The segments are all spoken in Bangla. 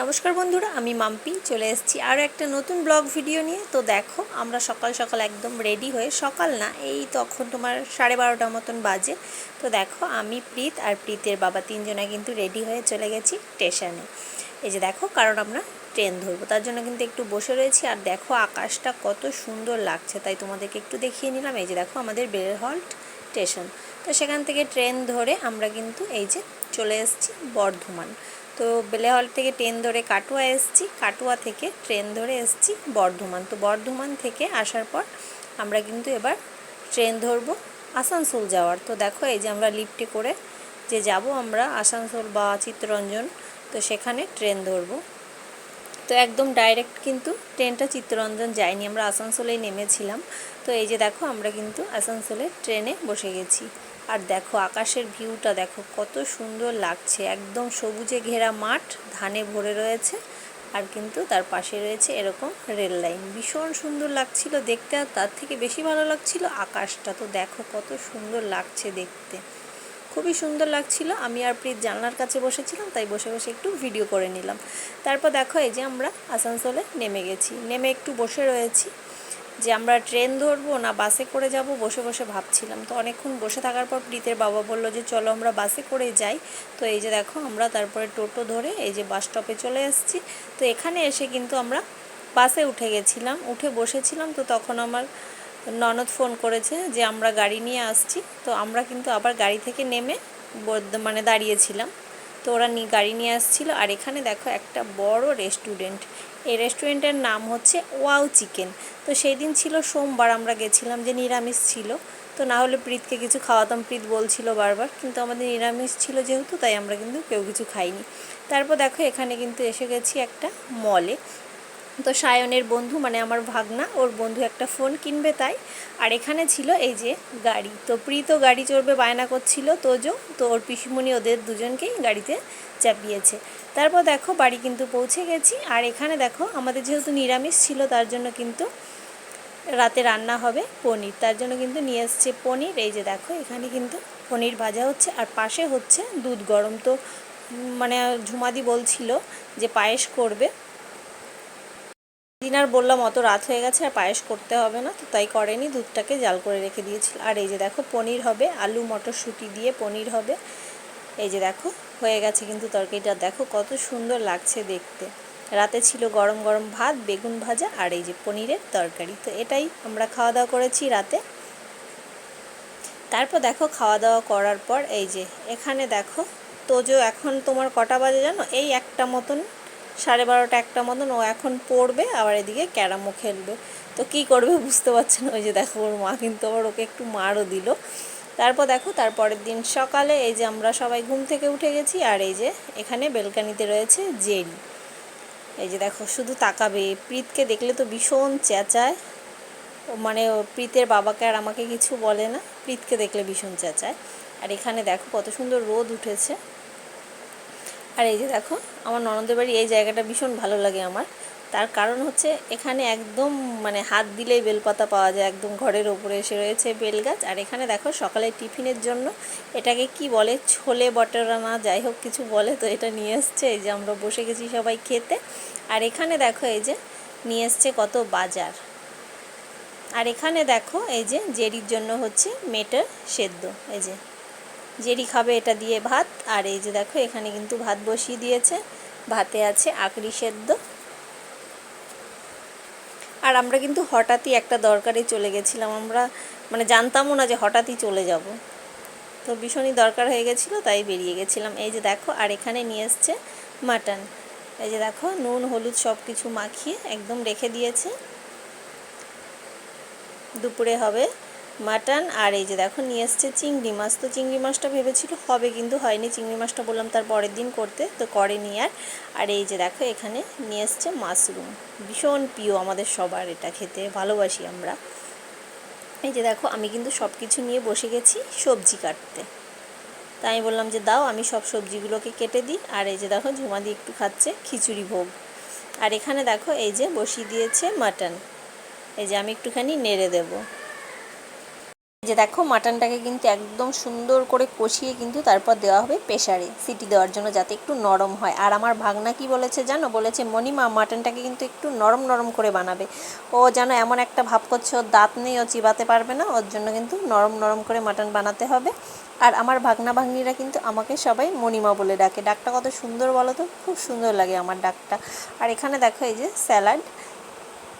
নমস্কার বন্ধুরা, আমি মাম্পি। চলে এসেছি আরও একটা নতুন ব্লগ ভিডিও নিয়ে। তো দেখো, আমরা সকাল সকাল একদম রেডি হয়ে, সকাল না, এই তখন তোমার সাড়ে বারোটার মতন বাজে। তো দেখো, আমি প্রীত আর প্রীতের বাবা তিনজনা কিন্তু রেডি হয়ে চলে গেছি স্টেশনে এই যে দেখো, কারণ আমরা ট্রেন ধরবো, তার জন্য কিন্তু একটু বসে রয়েছি। আর দেখো, আকাশটা কত সুন্দর লাগছে, তাই তোমাদেরকে একটু দেখিয়ে নিলাম। এই যে দেখো, আমাদের বেলহল্ট স্টেশন তো সেখান থেকে ট্রেন ধরে আমরা কিন্তু এই যে চলে এসেছি বর্ধমান। তো বেলেহল থেকে ট্রেন ধরে কাটুয়া এসেছি, কাটুয়া থেকে ট্রেন ধরে এসেছি বর্ধমান। তো বর্ধমান থেকে আসার পর আমরা কিন্তু এবার ট্রেন ধরবো আসানসোল যাওয়ার। তো দেখো এই যে আমরা লিফটে করে যে যাব আমরা আসানসোল বা চিত্তরঞ্জন, তো সেখানে ট্রেন ধরবো। তো একদম ডাইরেক্ট কিন্তু ট্রেনটা চিত্তরঞ্জন যায়নি, আমরা আসানসোলেই নেমেছিলাম। তো এই যে দেখো আমরা কিন্তু আসানসোলে ট্রেনে বসে গেছি। আর দেখো আকাশের ভিউটা দেখো, কত সুন্দর লাগছে। একদম সবুজে ঘেরা মাঠ, ধানে ভরে রয়েছে, আর কিন্তু তার পাশে রয়েছে এরকম রেল লাইন ভীষণ সুন্দর লাগছিল দেখতে, আর তার থেকে বেশি ভালো লাগছিল আকাশটা। তো দেখো কত সুন্দর লাগছে দেখতে। খুবই সুন্দর লাগছিল। আমি আর প্রীত জানলার কাছে বসেছিলাম, তাই বসে বসে একটু ভিডিও করে নিলাম। তারপর দেখো এই যে আমরা আসানসোলে নেমে গেছি। নেমে একটু বসে রয়েছি। যে আমরা ট্রেন ধরবো না, বাসে করে যাব বসে বসে ভাবছিলাম। তো অনেকক্ষণ বসে থাকার পর প্রীতের বাবা বলল যে, চলো আমরা বাসে করে যাই। তো এই যে দেখো, আমরা তারপরে টোটো ধরে এই যে বাস স্টপে চলে এসেছি। তো এখানে এসে কিন্তু আমরা বাসে উঠে গেছিলাম, উঠে বসেছিলাম। তো তখন আমার ননদ ফোন করেছে যে, আমরা গাড়ি নিয়ে আসছি। তো আমরা কিন্তু আবার গাড়ি থেকে নেমে মানে দাঁড়িয়েছিলাম। তো ওরা গাড়ি নিয়ে আসছিল। আর এখানে দেখো একটা বড় রেস্টুরেন্ট। এই রেস্টুরেন্টের নাম হচ্ছে ওয়াও চিকেন। তো সেই দিন ছিল সোমবার, আমরা গেছিলাম যে নিরামিষ ছিল। তো না হলে প্রীতকে কিছু খাওয়াতাম, প্রীত বলছিল বারবার। কিন্তু আমাদের নিরামিষ ছিল যেহেতু, তাই আমরা কিন্তু কেউ কিছু খাইনি। তারপর দেখো, এখানে কিন্তু এসে গেছি একটা মলে তো সায়নের বন্ধু মানে আমার ভাগনা, ওর বন্ধু একটা ফোন কিনবে তাই। আর এখানে ছিল এই যে গাড়ি। তো প্রীতও গাড়ি চড়বে, বায়না করছিল তোজো। তো ওর পিসিমণি ওদের দুজনকেই গাড়িতে চাপিয়েছে। তারপর দেখো বাড়ি কিন্তু পৌঁছে গেছি। আর এখানে দেখো আমাদের যেহেতু নিরামিষ ছিল, তার জন্য কিন্তু রাতে রান্না হবে পনির। তার জন্য কিন্তু নিয়ে এসছে পনির। এই যে দেখো, এখানে কিন্তু পনির ভাজা হচ্ছে। আর পাশে হচ্ছে দুধ গরম। তো মানে ঝুমাদি বলছিল যে পায়েস করবে। দিন আর বললাম, অত রাত হয়ে গেছে, আর পায়েস করতে হবে না, তো তাই করেনি, দুধটাকে জাল করে রেখে দিয়েছিল। আর এই যে দেখো, পনির হবে, আলু মটরশুঁটি দিয়ে পনির হবে। এই যে দেখো, হয়ে গেছে কিন্তু তরকারিটা। দেখো কত সুন্দর লাগছে দেখতে। রাতে ছিল গরম গরম ভাত, বেগুন ভাজা, আর এই যে পনিরের তরকারি। তো এটাই আমরা খাওয়া দাওয়া করেছি রাতে। তারপর দেখো, খাওয়া দাওয়া করার পর এই যে, এখানে দেখো, তোজো, এখন তোমার কটা বাজে জানো? এই একটা মতন সাড়ে বারোটা একটা মতন ও এখন পড়বে, আবার এদিকে ক্যারামও খেলবে। তো কি করবে বুঝতে পারছে না, ওই যে দেখো ওর মা কিন্তু আবার ওকে একটু মারও দিল। তারপর দেখো তারপরের দিন সকালে এই যে আমরা সবাই ঘুম থেকে উঠে গেছি, আর এই যে এখানে বেলকানিতে রয়েছে জেরি। এই যে দেখো শুধু তাকাবে, প্রীতকে দেখলে তো ভীষণ চেঁচায়। ও মানে প্রীতের বাবাকে আর আমাকে কিছু বলে না, প্রীতকে দেখলে ভীষণ চেঁচায়। আর এখানে দেখো কত সুন্দর রোদ উঠেছে। আর এই যে দেখো, আমার ননদের বাড়ি এই জায়গাটা ভীষণ ভালো লাগে আমার। তার কারণ হচ্ছে এখানে একদম মানে হাত দিলেই বেলপাতা পাওয়া যায়, একদম ঘরের ওপরে এসে রয়েছে বেলগাছ। আর এখানে দেখো, সকালে টিফিনের জন্য এটাকে কি বলে? ছোলে বটরানা যাই হোক কিছু বলে তো এটা নিয়ে এসছে। এই যে আমরা বসে গেছি সবাই খেতে। আর এখানে দেখো এই যে নিয়ে এসছে কত বাজার। আর এখানে দেখো এই যে জেরির জন্য হচ্ছে মেটার সেদ্ধ। এই যে জেরি খাবে এটা দিয়ে ভাত, আর এই যে দেখো এখানে কিন্তু ভাত বসিয়ে দিয়েছে। ভাতে আছে আকড়ি সেদ্ধ। আর আমরা কিন্তু হঠাৎই একটা দরকারে চলে গেছিলাম, আমরা মানে জানতামও না যে হঠাৎই চলে যাব। তো ভীষণই দরকার হয়ে গেছিল, তাই বেরিয়ে গেছিলাম। এই যে দেখো, আর এখানে নিয়ে এসছে মাটন। এই যে দেখো, নুন, হলুদ সব কিছু মাখিয়ে একদম রেখে দিয়েছে। দুপুরে হবে মাটন, আর এই যে দেখো নিয়ে এসছে চিংড়ি মাছ। তো চিংড়ি মাছটা ভেবেছিল হবে কিন্তু হয়নি, চিংড়ি মাছটা বললাম তার পরের দিন করতে, তো করেনি আর। আর এই যে দেখো এখানে নিয়ে এসছে মাশরুম। ভীষণ প্রিয় আমাদের সবার এটা খেতে, ভালোবাসি আমরা। এই যে দেখো আমি কিন্তু সব কিছু নিয়ে বসে গেছি সবজি কাটতে। তাই আমি বললাম যে দাও আমি সব সবজিগুলোকে কেটে দিই, আর এই যে দেখো ঝুমাদি একটু খাচ্ছে খিচুড়ি ভোগ। আর এখানে দেখো এই যে বসিয়ে দিয়েছে মাটন। এই যে আমি একটুখানি নেড়ে দেবো। যে দেখো মাটনটাকে কিন্তু একদম সুন্দর করে কষিয়ে কিন্তু তারপর দেওয়া হবে প্রেশারে সিটি দেওয়ার জন্য যাতে একটু নরম হয়। আর আমার ভাগনা কি বলেছে জানো? বলেছে, মণিমা, মাটনটাকে কিন্তু একটু নরম নরম করে বানাবে। ও যেন এমন একটা ভাব করছে, ওর দাঁত নেই, ও চিবাতে পারবে না, ওর জন্য কিন্তু নরম নরম করে মাটন বানাতে হবে। আর আমার ভাগনা ভাগ্নিরা কিন্তু আমাকে সবাই মণিমা বলে ডাকে। ডাকটা কত সুন্দর বলো তো? খুব সুন্দর লাগে আমার ডাকটা। আর এখানে দেখো এই যে স্যালাড।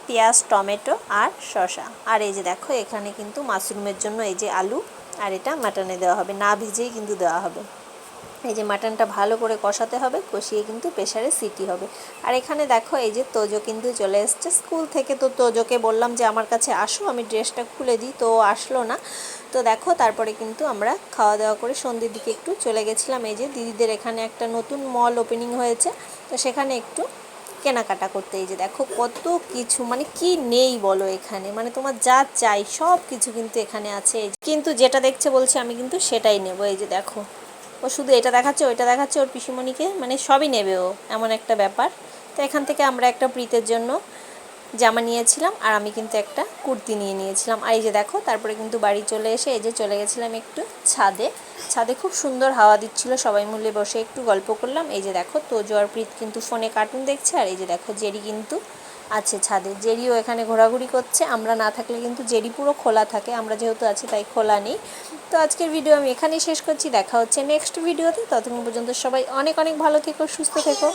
পেঁয়াজ, টমেটো আর শসা। আর এই যে দেখো, এখানে কিন্তু মাশরুমের জন্য এই যে আলু আর এটা মাটনে দেওয়া হবে। না ভিজেই কিন্তু দেওয়া হবে। এই যে মাটনটা ভালো করে কষাতে হবে, কষিয়ে কিন্তু প্রেশারে সিটি হবে। আর এখানে দেখো, এই যে তোজো কিন্তু চলে এসছে। স্কুল থেকে তো তোজোকে বললাম যে, আমার কাছে আসো, আমি ড্রেসটা খুলে দিই। তো আসলো না। তো দেখো, তারপরে কিন্তু আমরা খাওয়া দাওয়া করে সন্ধ্যের দিকে একটু চলে গেছিলাম। এই যে দিদিদের এখানে একটা নতুন মল ওপেনিং হয়েছে। তো সেখানে একটু কেনাকাটা করতে, এই যে দেখো কত কিছু মানে কি নেই বলো এখানে? মানে তোমার যা চাই সব কিছু কিন্তু এখানে আছে। কিন্তু যেটা দেখছে বলছে আমি কিন্তু সেটাই নেব। এই যে দেখো, ও শুধু এটা দেখাচ্ছে, ওইটা দেখাচ্ছে, ওর পিসিমণিকে মানে সবই নেবে ও, এমন একটা ব্যাপার। তো এখান থেকে আমরা একটা প্রীতের জন্য জামা নিয়েছিলাম আর আমি কিন্তু একটা কুর্তি নিয়ে নিয়েছিলাম। আর এই যে দেখো, তারপরে কিন্তু বাড়ি চলে এসে এই যে চলে গেছিলাম একটু ছাদে। ছাদে খুব সুন্দর হাওয়া দিচ্ছিল, সবাই মিলে বসে একটু গল্প করলাম। এই যে দেখো, তোজো আর প্রীত কিন্তু ফোনে কার্টুন দেখছে আর এই যে দেখো, জেরি কিন্তু আছে ছাদে। জেরিও এখানে ঘোরাঘুরি করছে। আমরা না থাকলে কিন্তু জেরি পুরো খোলা থাকে। আমরা যেহেতু আছি তাই খোলা নেই। তো আজকের ভিডিও আমি এখানেই শেষ করছি। দেখা হচ্ছে নেক্সট ভিডিওতে ততক্ষণ পর্যন্ত সবাই অনেক অনেক ভালো থেকো, সুস্থ থেকো।